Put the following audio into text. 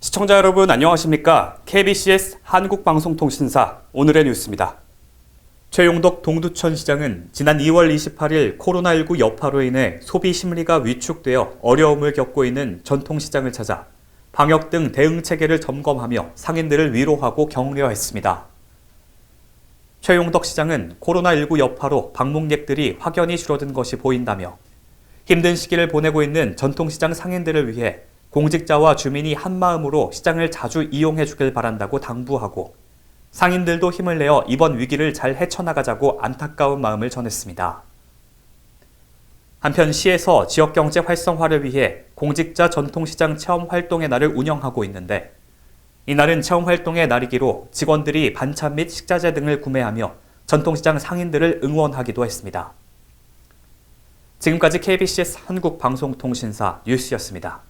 시청자 여러분 안녕하십니까? KBCS 한국방송통신사 오늘의 뉴스입니다. 최용덕 동두천 시장은 지난 2월 28일 코로나19 여파로 인해 소비 심리가 위축되어 어려움을 겪고 있는 전통시장을 찾아 방역 등 대응 체계를 점검하며 상인들을 위로하고 격려했습니다. 최용덕 시장은 코로나19 여파로 방문객들이 확연히 줄어든 것이 보인다며 힘든 시기를 보내고 있는 전통시장 상인들을 위해 공직자와 주민이 한마음으로 시장을 자주 이용해 주길 바란다고 당부하고 상인들도 힘을 내어 이번 위기를 잘 헤쳐나가자고 안타까운 마음을 전했습니다. 한편 시에서 지역 경제 활성화를 위해 공직자 전통시장 체험 활동의 날을 운영하고 있는데 이날은 체험 활동의 날이기로 직원들이 반찬 및 식자재 등을 구매하며 전통시장 상인들을 응원하기도 했습니다. 지금까지 KBCS 한국방송통신사 뉴스였습니다.